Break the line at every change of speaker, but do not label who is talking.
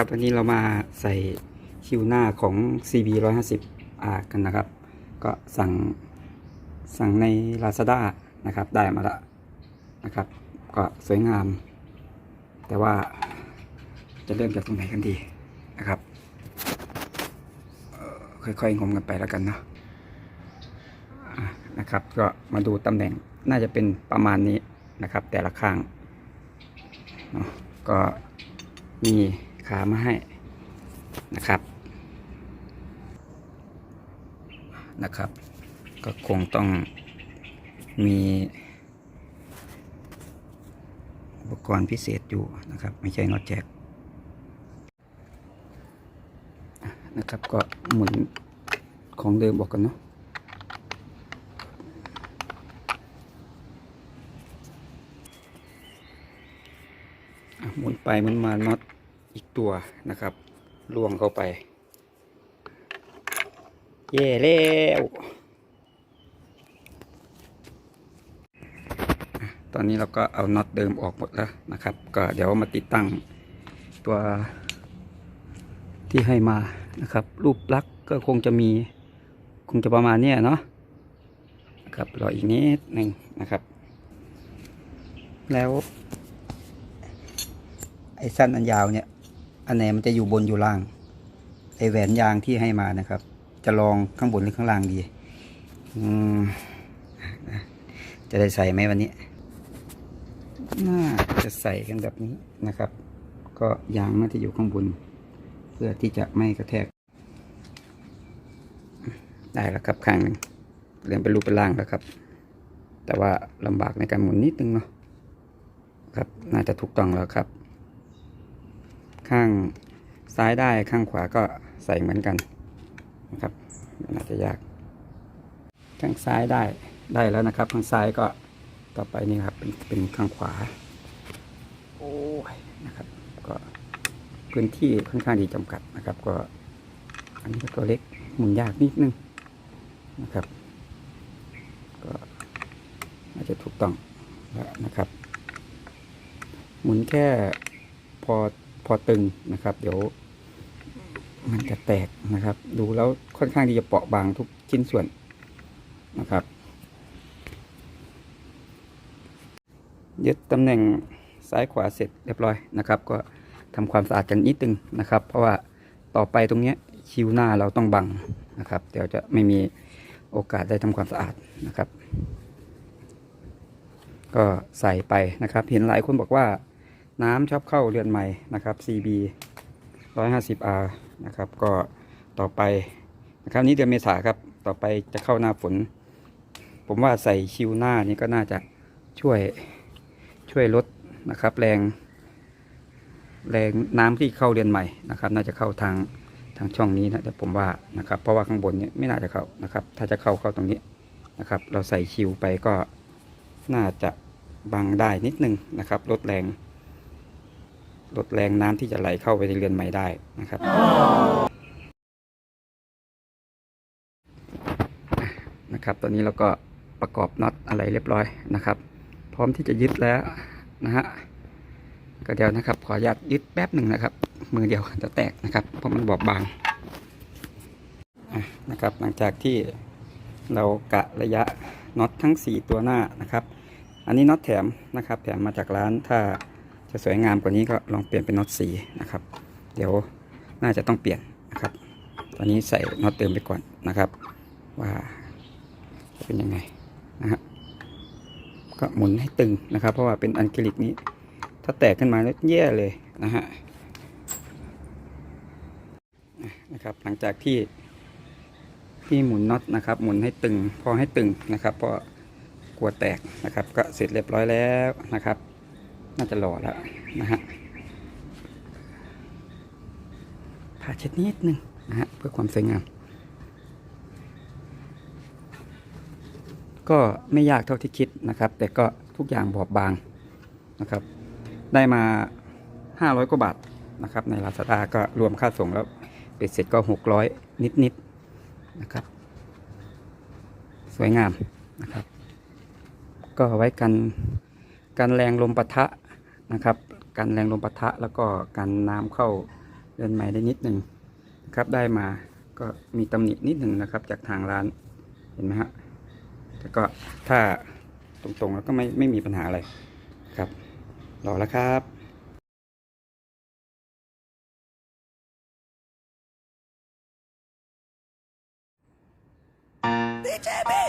ครับวันนี้เรามาใส่คิวหน้าของ CB 150 R กันนะครับ ก็สั่งสั่งใน Lazada นะครับ ได้มาล้วนะครับ ก็สวยงาม แต่ว่าจะเริ่มจากตรงไหนกันดีนะครับ ค่อยๆงมกันไปแล้วกันเนาะนะครับ ก็มาดูตำแหน่งน่าจะเป็นประมาณนี้นะครับ แต่ละข้างเนาะก็มี ขามาให้นะครับนะครับ ก็คงต้องมีอุปกรณ์พิเศษอยู่นะครับ ไม่ใช่น็อตแจ็คนะครับก็หมุนของเดิมออกกันเนาะอะหมุนไปหมุนมาน็อต อีกตัวนะครับล่วงเข้าไป เย่แล้วตอนนี้เราก็เอาน็อตเดิมออกหมดแล้วนะครับ ก็เดี๋ยวมาติดตั้งตัวที่ให้มานะครับ รูปลักษ์ก็คงจะมีคงจะประมาณนี้เนาะนะครับรออีกนิดหนึ่งนะครับ แล้ว ไอ้สั้นอันยาวเนี่ย อันไหนมันจะอยู่บนอยู่ล่างไอแหวนยางที่ให้มานะครับ จะลองข้างบนหรือข้างล่างดีอืมจะได้ใส่ไหมวันนี้น่าจะใส่กันแบบนี้นะครับ ก็ยางน่าจะอยู่ข้างบน เพื่อที่จะไม่กระแทก ได้แล้วครับข้างหนึ่งเรียนเป็นรูปเป็นร่างแล้วครับ แต่ว่าลำบากในการหมุนนิดนึงเนาะครับ น่าจะถูกต้องแล้วครับ ข้างซ้ายได้ข้างขวาก็ใส่เหมือนกันนะครับไม่น่าจะยาก ข้างซ้ายได้ได้แล้วนะครับ ข้างซ้ายก็ต่อไปนี่ครับเป็นเป็นข้างขวาโอ้ยนะครับ ก็พื้นที่ค่อนข้างดีจำกัดนะครับ ก็อันนี้ก็ตัวเล็กหมุนยากนิดนึงนะครับ ก็น่าจะถูกต้องแล้วนะครับ หมุนแค่พอ พอตึงนะครับ เดี๋ยวมันจะแตกนะครับ ดูแล้วค่อนข้างที่จะเปราะบางทุกชิ้นส่วนนะครับ ยึดตำแหน่งซ้ายขวาเสร็จเรียบร้อยนะครับ ก็ทำความสะอาดกันนิดนึงนะครับ เพราะว่าต่อไปตรงนี้คิวหน้าเราต้องบังนะครับ เดี๋ยวจะไม่มีโอกาสได้ทำความสะอาดนะครับ ก็ใส่ไปนะครับ เห็นหลายคนบอกว่า น้ำชอบเข้าเรือนใหม่นะครับ CB 150R นะครับ ก็ต่อไปนะครับนี้เดือนเมษาครับ ต่อไปจะเข้าหน้าฝน ผมว่าใส่คิวหน้านี้ก็น่าจะช่วยช่วยลดนะครับ แรง แรงน้ำที่เข้าเรือนใหม่นะครับ น่าจะเข้าทางทางช่องนี้นะแต่ผมว่านะครับ เพราะว่าข้างบนเนี่ยไม่น่าจะเข้านะครับ ถ้าจะเข้าเข้าตรงนี้นะครับ เราใส่คิวไปก็น่าจะบังได้นิดนึงนะครับลดแรง ลดแรงน้ำที่จะไหลเข้าไปในเรือนใหม่ได้นะครับนะครับ ตอนนี้เราก็ประกอบน็อตอะไรเรียบร้อยนะครับ พร้อมที่จะยึดแล้วนะฮะก็เดี๋ยวนะครับ ขออนุญาตยึดแป๊บหนึ่งนะครับ มือเดียวจะแตกนะครับ เพราะมันบอบบางอะนะครับ หลังจากที่เรากะระยะน็อตทั้ง 4 ตัวหน้านะครับ อันนี้น็อตแถมนะครับ แถมมาจากร้านถ้า จะสวยงามกว่านี้ก็ลองเปลี่ยนเป็นน็อตสีนะครับ เดี๋ยวน่าจะต้องเปลี่ยนนะครับ ตอนนี้ใส่น็อตเติมไปก่อนนะครับ ว่าจะเป็นยังไงนะฮะก็หมุนให้ตึงนะครับ เพราะว่าเป็นอันคริลิกนี้ ถ้าแตกขึ้นมาแล้วแย่เลยนะฮะนะครับ หลังจากที่ที่หมุนน็อตนะครับ หมุนให้ตึง พอให้ตึงนะครับ เพราะกลัวแตกนะครับ ก็เสร็จเรียบร้อยแล้วนะครับ น่าจะหล่อแล้วนะฮะผ่าเช็ดนิดนึงนะฮะเพื่อความสวยงาม ก็ไม่ยากเท่าที่คิดนะครับ แต่ก็ทุกอย่างบอบบางนะครับ ได้มา 500 กว่าบาทนะครับ ในลาซาด้าก็รวมค่าส่งแล้วเป็ดเสร็จก็ 600 นิดๆนะครับ สวยงามนะครับ ก็ไว้กันกันแรงลมปะทะ นะครับกันแรงลมปะทะแล้วก็กันน้ำเข้าเดินใหม่ได้นิดหนึ่งนะครับได้มาก็มีตำหนินิดหนึ่งนะครับ จากทางร้านเห็นไหมฮะแต่ก็ถ้าตรงๆแล้วก็ไม่ไม่มีปัญหาอะไรครับรอแล้วครับ
Yeah, yeah, yeah.